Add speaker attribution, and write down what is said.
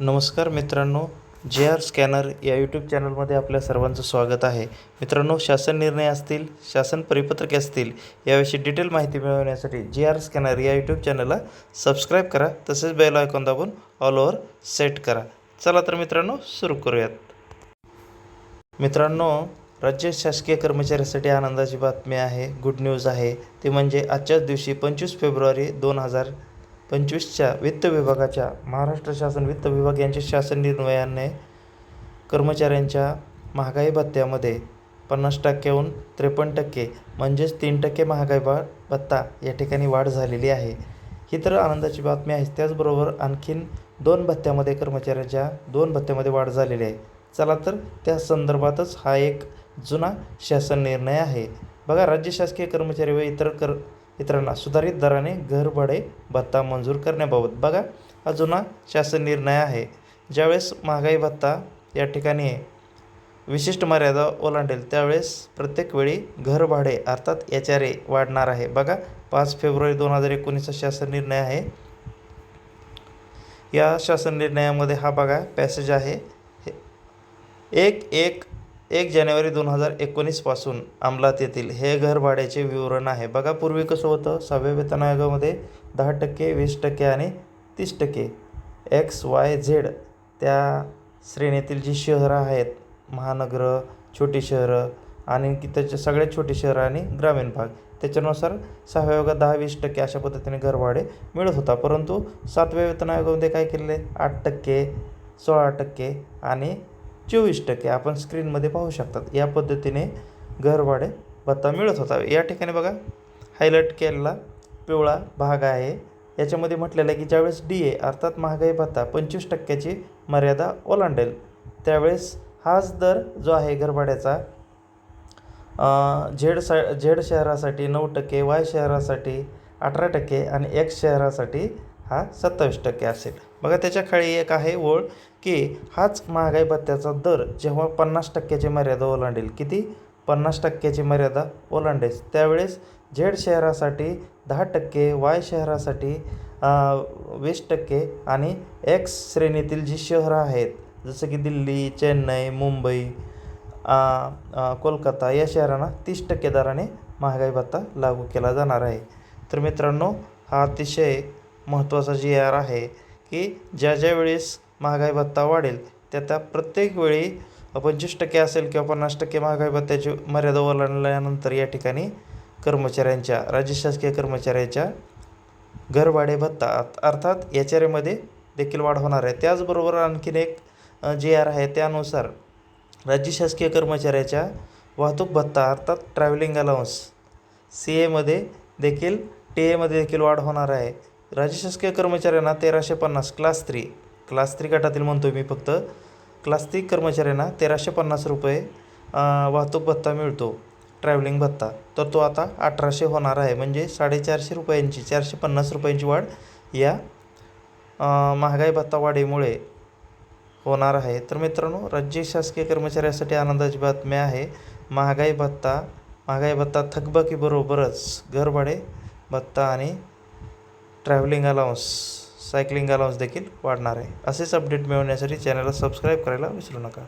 Speaker 1: नमस्कार मित्रांनो जे आर स्कॅनर या यूट्यूब चॅनलमध्ये आपल्या सर्वांचं स्वागत आहे. मित्रांनो शासन निर्णय असतील शासन परिपत्रके असतील याविषयी डिटेल माहिती मिळवण्यासाठी जे आर स्कॅनर या यूट्यूब चॅनलला सबस्क्राईब करा तसेच बेल आयकॉन दाबून ऑल ओव्हर सेट करा. चला तर मित्रांनो सुरू करूयात. मित्रांनो राज्य शासकीय कर्मचाऱ्यासाठी आनंदाची बातमी आहे गुड न्यूज आहे. ते म्हणजे आजच्याच दिवशी पंचवीस फेब्रुवारी दोन हजार पंचवीसच्या वित्त विभागाच्या महाराष्ट्र शासन वित्त विभाग यांच्या शासन निर्णयाने कर्मचाऱ्यांच्या महागाई भत्त्यामध्ये पन्नास टक्क्याहून त्रेपन्न टक्के म्हणजेच तीन टक्के महागाई भा भत्ता या ठिकाणी वाढ झालेली आहे. ही तर आनंदाची बातमी आहे त्याचबरोबर आणखीन दोन भत्त्यामध्ये कर्मचाऱ्यांच्या दोन भत्त्यामध्ये वाढ झालेली आहे. चला तर त्या संदर्भातच हा एक जुना शासन निर्णय आहे. बघा राज्य शासकीय कर्मचारी व इतर कर इतरांना सुधारित दराने घरभाडे भत्ता मंजूर करण्याबाबत. बघा हा जुना शासन निर्णय आहे. ज्यावेळेस महागाई भत्ता या ठिकाणी विशिष्ट मर्यादा ओलांडेल त्यावेळेस प्रत्येक वेळी घर भाडे अर्थात एच आर ए वाढणार आहे. बघा पाच फेब्रुवारी दोन हजार एकोणीसचा शासन निर्णय आहे. या शासन निर्णयामध्ये हा बघा पॅसेज आहे. एक एक एक जानेवारी दोन हजार एकोणीसपासून अंमलात येतील. हे घर भाड्याचे विवरण आहे. बघा पूर्वी कसं होतं? सहाव्या वेतन आयोगामध्ये दहा टक्के वीस टक्के आणि तीस टक्के. एक्स वाय झेड त्या श्रेणीतील जी शहरं आहेत महानगरं छोटी शहरं आणि की त्याच्या सगळ्यात छोटी शहरं आणि ग्रामीण भाग त्याच्यानुसार सहाव्या आयोगात दहा वीस टक्के अशा पद्धतीने घरभाडे मिळत होता. परंतु सातव्या वेतन आयोगामध्ये काय केलेले आठ टक्के सोळा टक्के आणि चोवीस टक्के आपण स्क्रीनमध्ये पाहू शकतात. या पद्धतीने घरभाडे भत्ता मिळत होता. या ठिकाणी बघा हायलाईट केलेला पिवळा भाग आहे. याच्यामध्ये म्हटलेलं आहे की ज्यावेळेस डी ए अर्थात महागाई भत्ता पंचवीस टक्क्याची मर्यादा ओलांडेल त्यावेळेस हाच दर जो आहे घरभाड्याचा झेड सा झेड शहरासाठी नऊ टक्के वाय शहरासाठी अठरा टक्के आणि एक्स शहरासाठी हा सत्तावीस टक्के असेल बघा त्याच्याखाली एक आहे ओळ की हाच महागाई भत्त्याचा दर जेव्हा पन्नास टक्क्याची मर्यादा ओलांडेल. किती? पन्नास टक्क्याची मर्यादा ओलांडेल. त्यावेळेस झेड शहरासाठी दहा टक्के वाय शहरासाठी वीस टक्के आणि एक्स श्रेणीतील जी शहरं आहेत जसं की दिल्ली चेन्नई मुंबई कोलकाता या शहरांना तीस टक्के दराने महागाई भत्ता लागू केला जाणार आहे. तर मित्रांनो हा अतिशय महत्त्वाचा जी आर आहे की ज्या ज्या वेळेस महागाई भत्ता वाढेल त्या त्या प्रत्येक वेळी पंचवीस टक्के असेल किंवा पन्नास टक्के महागाई भत्त्याची मर्यादा ओलांडल्यानंतर या ठिकाणी कर्मचाऱ्यांच्या राज्य शासकीय कर्मचाऱ्याच्या घरभाडे भत्ता अर्थात एच आर एमध्ये देखील वाढ होणार आहे. त्याचबरोबर आणखीन एक जी आर आहे त्यानुसार राज्य शासकीय कर्मचाऱ्याच्या वाहतूक भत्ता अर्थात ट्रॅव्हलिंग अलाउन्स सी एमध्ये देखील टी एमध्ये देखील वाढ होणार आहे. राज्य शासकीय कर्मचाऱ्यांना तेराशे पन्नास क्लास थ्री क्लास थ्री गटातील म्हणतो मी फक्त. क्लास थ्री कर्मचाऱ्यांना तेराशे पन्नास रुपये वाहतूक भत्ता मिळतो. ट्रॅव्हलिंग भत्ता. तर तो आता अठराशे होणार आहे. म्हणजे साडेचारशे रुपयांची चारशे पन्नास रुपयांची वाढ या महागाई भत्ता वाढीमुळे होणार आहे. तर मित्रांनो राज्य शासकीय कर्मचाऱ्यासाठी आनंदाची बातमी आहे. महागाई भत्ता महागाई भत्ता थकबाकीबरोबरच घरभाडे भत्ता आणि ट्रॅव्हलिंग अलाउन्स सायकलिंग अलाउन्स देखील वाढणार आहे. असेच अपडेट मिळवण्यासाठी चॅनलला सबस्क्राईब करायला विसरू नका.